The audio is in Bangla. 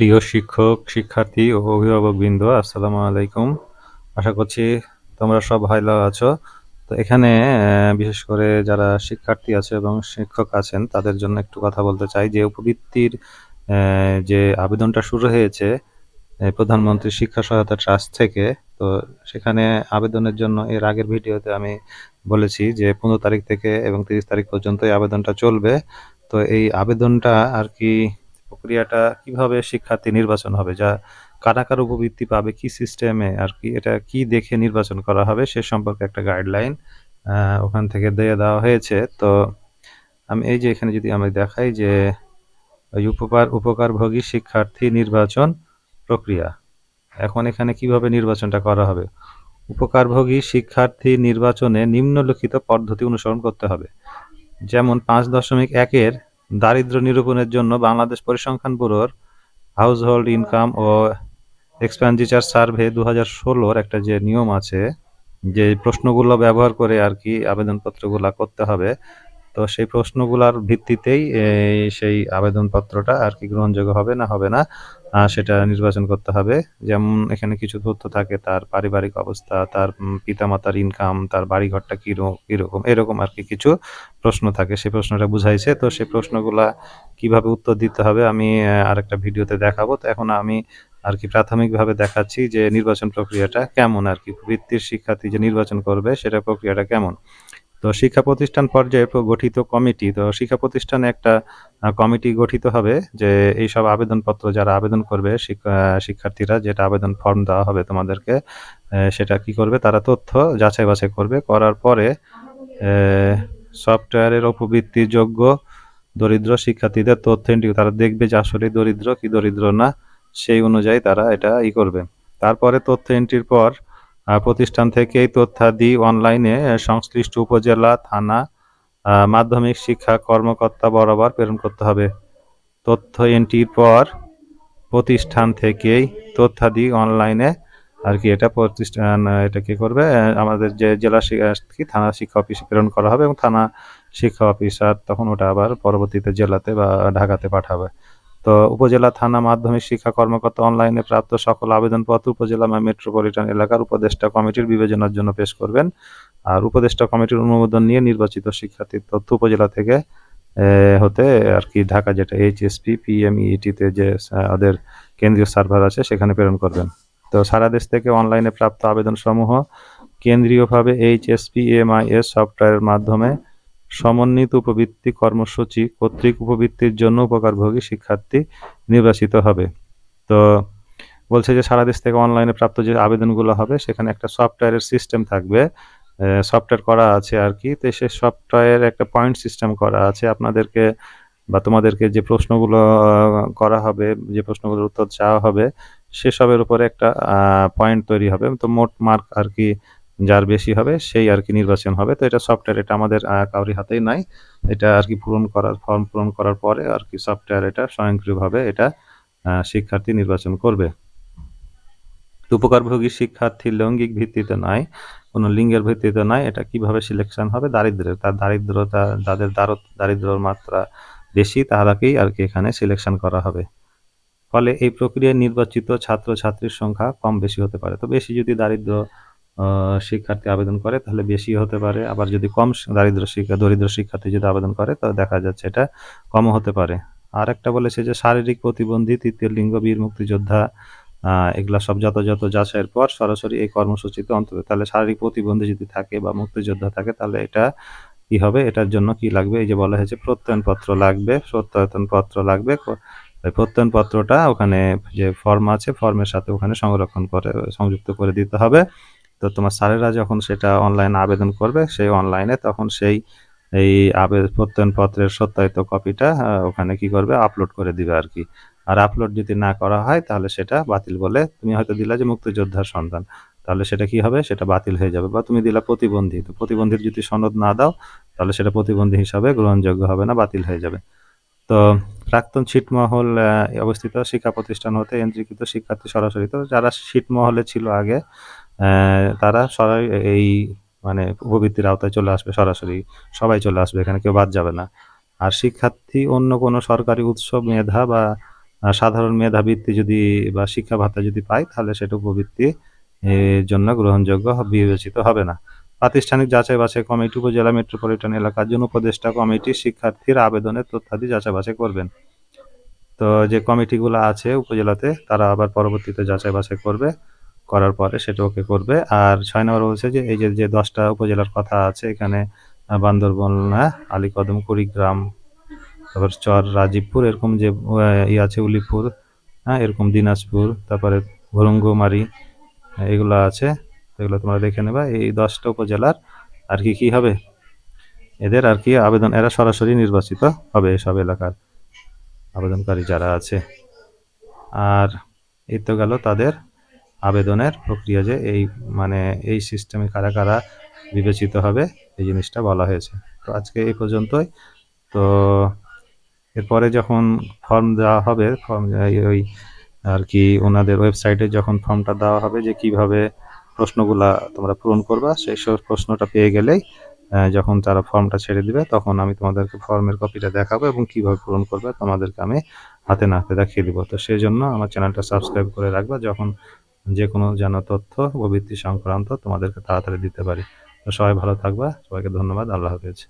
প্রিয় শিক্ষক, শিক্ষার্থী ও অভিভাবকবৃন্দ আসসালামু আলাইকুম। আশা করছি তোমরা সব ভালো আছো। তো এখানে বিশেষ করে যারা শিক্ষার্থী আছে এবং শিক্ষক আছেন তাদের জন্য একটু কথা বলতে চাই যে উপবৃত্তির যে আবেদনটা শুরু হয়েছে প্রধানমন্ত্রী শিক্ষা সহায়তা ট্রাস্ট থেকে। তো সেখানে আবেদনের জন্য এর আগের ভিডিওতে আমি বলেছি যে ১৫ তারিখ থেকে এবং ৩০ তারিখ পর্যন্ত এই আবেদনটা চলবে। তো এই আবেদনটা আরকি প্রক্রিয়াটা কীভাবে শিক্ষার্থী নির্বাচন হবে? যা কারা, কারা উপবৃত্তি পাবে, কি সিস্টেমে আর কি এটা কি দেখে নির্বাচন করা হবে সে সম্পর্কে একটা গাইডলাইন ওখান থেকে দিয়ে দেওয়া হয়েছে। তো আমি এই যে এখানে যদি আমি দেখাই যে উপকার উপকারভোগী শিক্ষার্থী নির্বাচন প্রক্রিয়া। এখন এখানে কীভাবে নির্বাচনটা করা হবে? উপকারভোগী শিক্ষার্থী নির্বাচনে নিম্নলিখিত পদ্ধতি অনুসরণ করতে হবে। যেমন ৫.১ এর দারিদ্র্য নিরূপণের জন্য বাংলাদেশ পরিসংখ্যান ব্যুরোর হাউসহোল্ড ইনকাম ও এক্সপেন্ডিচার সার্ভে দু হাজার একটা যে নিয়ম আছে, যে প্রশ্নগুলো ব্যবহার করে আর কি আবেদনপত্রগুলো করতে হবে। তো সেই প্রশ্নগুলার ভিত্তিতেই সেই আবেদনপত্রটা আর কি গ্রহণযোগ্য হবে না হবে না সেটা নির্বাচন করতে হবে। যেমন এখানে কিছু তথ্য থাকে তার পারিবারিক অবস্থা, তার পিতামাতার ইনকাম, তার বাড়িঘরটা কির কীরকম এরকম আরকি কিছু প্রশ্ন থাকে। সেই প্রশ্নটা বুঝাইছে। তো সেই প্রশ্নগুলা কীভাবে উত্তর দিতে হবে আমি অ্যা আরেকটা ভিডিওতে দেখাবো। তো এখন আমি আর কি প্রাথমিকভাবে দেখাচ্ছি যে নির্বাচন প্রক্রিয়াটা কেমন আর কি বৃত্তির শিক্ষার্থী যে নির্বাচন করবে সেটা প্রক্রিয়াটা কেমন। তো শিক্ষা প্রতিষ্ঠান পর্যায়ে গঠিত কমিটি, তো শিক্ষা প্রতিষ্ঠানে একটা কমিটি গঠিত হবে যে এইসব আবেদনপত্র যারা আবেদন করবে শিক্ষা শিক্ষার্থীরা যেটা আবেদন ফর্ম দেওয়া হবে তোমাদেরকে সেটা কি করবে তারা তথ্য যাচাই বাছাই করবে। করার পরে সফটওয়্যারের উপবৃত্তির যোগ্য দরিদ্র শিক্ষার্থীদের তথ্য এন্ট্রি তারা দেখবে যে আসলে দরিদ্র কি দরিদ্র না, সেই অনুযায়ী তারা এটা ই করবে। তারপরে তথ্য এন্ট্রির পর প্রতিষ্ঠান থেকে এই তথ্যাদি অনলাইনে সংশ্লিষ্ট উপজেলা, থানা, মাধ্যমিক শিক্ষা কর্মকর্তা বরাবর প্রেরণ করতে হবে। তথ্য এন্ট্রির পর প্রতিষ্ঠান থেকেই তথ্যাদি অনলাইনে আর কি এটা প্রতিষ্ঠান এটা কি করবে আমাদের যে জেলা কি থানা শিক্ষা অফিসে প্রেরণ করা হবে এবং থানা শিক্ষা অফিসার তখন ওটা আবার পরবর্তীতে জেলাতে বা ঢাকাতে পাঠাবে। তো উপজেলা, থানা, মাধ্যমিক শিক্ষা কর্মকর্তা অনলাইনে প্রাপ্ত সকল আবেদনপত্র উপজেলা বা মেট্রোপলিটন এলাকার উপদেষ্টা কমিটির বিবেচনার জন্য পেশ করবেন। আর উপদেষ্টা কমিটির অনুমোদন নিয়ে নির্বাচিত শিক্ষার্থীর তথ্য উপজেলা থেকে হতে আর কি ঢাকা যেটা এইচএসপি, পিএমইটি-তে যে ওদের কেন্দ্রীয় সার্ভার আছে সেখানে প্রেরণ করবেন। তো সারা দেশ থেকে অনলাইনে প্রাপ্ত আবেদনসমূহ কেন্দ্রীয়ভাবে এইচএসপি এমআইএস সফটওয়্যারের মাধ্যমে সমন্বিত উপবৃত্তি কর্মসূচি কর্তৃক উপবৃত্তির জন্য উপকারভোগী শিক্ষার্থী নির্বাচিত হবে। তো বলছে যে সারা দেশ থেকে অনলাইনে প্রাপ্ত যে আবেদনগুলো হবে সেখানে একটা সফটওয়্যারের সিস্টেম থাকবে। সফটওয়্যার করা আছে আর কি তো সে সফটওয়্যার একটা পয়েন্ট সিস্টেম করা আছে। আপনাদেরকে বা তোমাদেরকে যে প্রশ্নগুলো করা হবে, যে প্রশ্নগুলোর উত্তর চাওয়া হবে সেসবের উপরে একটা পয়েন্ট তৈরি হবে। তো মোট মার্ক আরকি যার বেশি হবে সেই আর কি নির্বাচন হবে। তো এটা সফটওয়্যার এটা আমাদের কারোরই হাতেই নাই। এটা আরকি পূরণ করার ফর্ম পূরণ করার পরে আরকি সফটওয়্যার এটা স্বয়ংক্রিয়ভাবে এটা শিক্ষার্থী নির্বাচন করবে। উপকারভোগী শিক্ষার্থী লৈঙ্গিক ভিত্তিতে নয়, কোনো লিঙ্গের ভিত্তিতে নয়। এটা কীভাবে সিলেকশন হবে? দারিদ্র্যের। তার দারিদ্রতা যাদের দারদ দারিদ্র্যর মাত্রা বেশি তাহারাকেই আর কি এখানে সিলেকশন করা হবে। ফলে এই প্রক্রিয়ায় নির্বাচিত ছাত্র-ছাত্রীর সংখ্যা কম বেশি হতে পারে। তো বেশি যদি দারিদ্র্য আ শিক্ষার্থী আবেদন করে তাহলে বেশি হতে পারে। আবার যদি কম স দারিদ্র্য শিক্ষা দরিদ্র শিক্ষার্থী যদি আবেদন করে তাহলে দেখা যাচ্ছে এটা কমও হতে পারে। আর একটা বলেছে যে শারীরিক প্রতিবন্ধী, তৃতীয় লিঙ্গ, বীর মুক্তিযোদ্ধা এগুলা সব যথাযথ যাচাইয়ের পর সরাসরি এই কর্মসূচিতে অন্তত তাহলে শারীরিক প্রতিবন্ধী যদি থাকে বা মুক্তিযোদ্ধা থাকে তাহলে এটা কি হবে? এটার জন্য কি লাগবে? এই যে বলা হয়েছে প্রত্যয়নপত্র লাগবে, প্রত্যয়নপত্র লাগবে। প্রত্যয়নপত্রটা ওখানে যে ফর্ম আছে ফর্মের সাথে ওখানে সংরক্ষণ করে সংযুক্ত করে দিতে হবে। তো তোমার স্যারেরা যখন সেটা অনলাইনে আবেদন করবে সেই অনলাইনে তখন সেই এই আবে প্রত্যয়নপত্রের সত্যায়িত কপিটা ওখানে কি করবে? আপলোড করে দিবে আর কি আর আপলোড যদি না করা হয় তাহলে সেটা বাতিল বলে তুমি হয়তো দিলা যে মুক্তিযোদ্ধার সন্তান। তাহলে সেটা কি হবে? সেটা বাতিল হয়ে যাবে। বা তুমি দিলা প্রতিবন্ধী। তো প্রতিবন্ধীর যদি সনদ না দাও তাহলে সেটা প্রতিবন্ধী হিসাবে গ্রহণযোগ্য হবে না, বাতিল হয়ে যাবে। তো প্রাক্তন ছিটমহল অবস্থিত শিক্ষা প্রতিষ্ঠান হতে এন্ট্রিকৃত শিক্ষার্থী সরাসরি তো যারা ছিটমহলে ছিল আগে তারা সরাই এই মানে উপবৃত্তির আওতায় চলে আসবে সরাসরি। সবাই চলে আসবে এখানে কেউ বাদ যাবে না। আর শিক্ষার্থী অন্য কোনো সরকারি উৎস, মেধা বা সাধারণ মেধাবৃত্তি যদি বা শিক্ষা ভাতা যদি পায় তাহলে সেটা উপবৃত্তি জন্য গ্রহণযোগ্য বিবেচিত হবে না প্রাতিষ্ঠানিক যাচাই বাছাই কমিটি উপজেলা মেট্রোপলিটন এলাকার জন্য উপদেষ্টা কমিটি শিক্ষার্থীর আবেদনের তথ্যাদি যাচাই বাছাই করবেন তো যে কমিটিগুলো আছে উপজেলাতে তারা আবার পরবর্তীতে যাচাই বাছাই করবে করার পরে সেটা ওকে করবে। আর ছয় নম্বর বলছে যে এই যে যে দশটা উপজেলার কথা আছে এখানে বান্দরবন হ্যাঁ, আলীকদম কুড়িগ্রাম তারপর চর রাজীবপুর এরকম যে ই আছে উলিপুর হ্যাঁ এরকম দিনাজপুর তারপরে ভরঙ্গমারি এগুলো আছে এগুলো তোমরা দেখে নেবা। এই দশটা উপজেলার আর কি কি হবে? এদের আর কি আবেদন এরা সরাসরি নির্বাচিত হবে এসব এলাকার আবেদনকারী যারা আছে। আর এই তো গেল তাদের আবেদনের প্রক্রিয়া যে এই মানে এই সিস্টেমে কারা কারা বিবেচিত হবে, এই জিনিসটা বলা হয়েছে। তো আজকে এই পর্যন্তই। তো এরপরে যখন ফর্ম দেওয়া হবে ফর্ম ওই আর কি ওনাদের ওয়েবসাইটে যখন ফর্মটা দেওয়া হবে যে কীভাবে প্রশ্নগুলা তোমরা পূরণ করবা, সেই সব প্রশ্নটা পেয়ে গেলেই যখন তারা ফর্মটা ছেড়ে দিবে, তখন আমি তোমাদেরকে ফর্মের কপিটা দেখাবো এবং কীভাবে পূরণ করবে তোমাদেরকে আমি হাতে না হাতে দেখিয়ে দিব। তো সেই জন্য আমার চ্যানেলটা সাবস্ক্রাইব করে রাখবা। যখন যে কোনো যেন তথ্য প্রবৃত্তি সংক্রান্ত তোমাদেরকে তাড়াতাড়ি দিতে পারি। তো সবাই ভালো থাকবা, সবাইকে ধন্যবাদ, আল্লাহ হাফেজ।